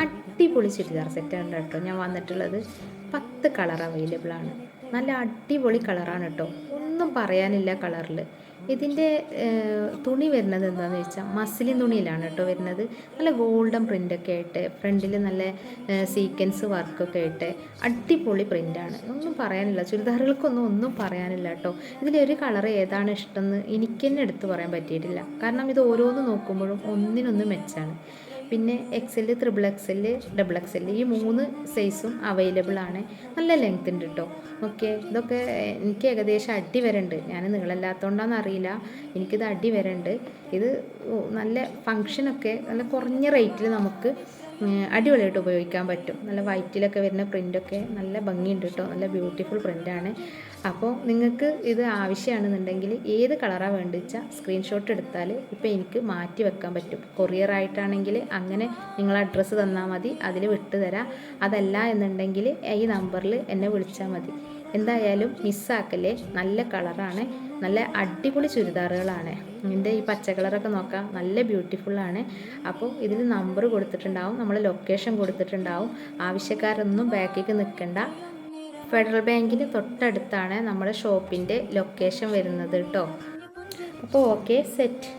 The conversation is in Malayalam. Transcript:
അടിപൊളി ചുരിദാർ സെറ്റാണ് കേട്ടോ ഞാൻ വന്നിട്ടുള്ളത്. പത്ത് കളർ അവൈലബിൾ ആണ്. നല്ല അടിപൊളി കളറാണ് കേട്ടോ. ഒന്നും പറയാനില്ല കളറിൽ. ഇതിന്റെ തുണി വരുന്നത് എന്താണെന്ന് വെച്ചാൽ മസിലിൻ തുണിയിലാണ് കേട്ടോ വരുന്നത്. നല്ല ഗോൾഡൻ പ്രിന്റൊക്കെ ആയിട്ട് ഫ്രണ്ടിൽ നല്ല സീക്വൻസ് വർക്കൊക്കെ ആയിട്ട് അടിപൊളി പ്രിന്റാണ് ഒന്നും പറയാനില്ല. ചുരിദാറുകൾക്കൊന്നും ഒന്നും പറയാനില്ല കേട്ടോ. ഇതിലൊരു കളർ ഏതാണ് ഇഷ്ടമെന്ന് എനിക്ക് തന്നെ എടുത്ത് പറയാൻ പറ്റിയിട്ടില്ല. കാരണം ഇത് ഓരോന്ന് നോക്കുമ്പോഴും ഒന്നിനൊന്ന് മെച്ചാണ് പിന്നെ XL triple XL double XL ഈ മൂന്ന് സൈസും അവൈലബിൾ ആണ്. നല്ല ലെങ്ത് ഉണ്ട് കേട്ടോ ഓക്കെ ഇതൊക്കെ എനിക്ക് ഏകദേശം അടി വരണ്ട്. ഞാൻ നീളമില്ലാത്തതുകൊണ്ടാണെന്ന് അറിയില്ല. എനിക്കിത് അടി വരണ്ട്. ഇത് നല്ല ഫങ്ഷനൊക്കെ നല്ല കുറഞ്ഞ റേറ്റിൽ നമുക്ക് അടിപൊളിയായിട്ട് ഉപയോഗിക്കാൻ പറ്റും. നല്ല വൈറ്റിലൊക്കെ വരുന്ന പ്രിന്റൊക്കെ നല്ല ഭംഗിയുണ്ട് കേട്ടോ നല്ല ബ്യൂട്ടിഫുൾ പ്രിന്റാണ് അപ്പോൾ നിങ്ങൾക്ക് ഇത് ആവശ്യമാണെന്നുണ്ടെങ്കിൽ ഏത് കളറാണ് വേണ്ടിച്ചാൽ സ്ക്രീൻഷോട്ട് എടുത്താൽ ഇപ്പോൾ എനിക്ക് മാറ്റി വെക്കാൻ പറ്റും. കൊറിയർ ആയിട്ടാണെങ്കിൽ അങ്ങനെ നിങ്ങൾ അഡ്രസ്സ് തന്നാൽ മതി അതിൽ വിട്ടുതരാം അതല്ല എന്നുണ്ടെങ്കിൽ ഈ നമ്പറിൽ എന്നെ വിളിച്ചാൽ മതി. എന്തായാലും മിസ്സാക്കല്ലേ നല്ല കളറാണ്. നല്ല അടിപൊളി ചുരിദാറുകളാണ്. ഇതിന്റെ ഈ പച്ച കളറൊക്കെ നോക്കാം. നല്ല ബ്യൂട്ടിഫുള്ളാണ് അപ്പോൾ ഇതിൽ നമ്പർ കൊടുത്തിട്ടുണ്ടാവും. നമ്മൾ ലൊക്കേഷൻ കൊടുത്തിട്ടുണ്ടാവും. ആവശ്യക്കാരൊന്നും ബാക്കിലേക്ക് നിൽക്കണ്ട ഫെഡറൽ ബാങ്കിന്റെ തൊട്ടടുത്താണ് നമ്മുടെ ഷോപ്പിന്റെ ലൊക്കേഷൻ വരുന്നത് കേട്ടോ അപ്പോൾ ഓക്കെ സെറ്റ്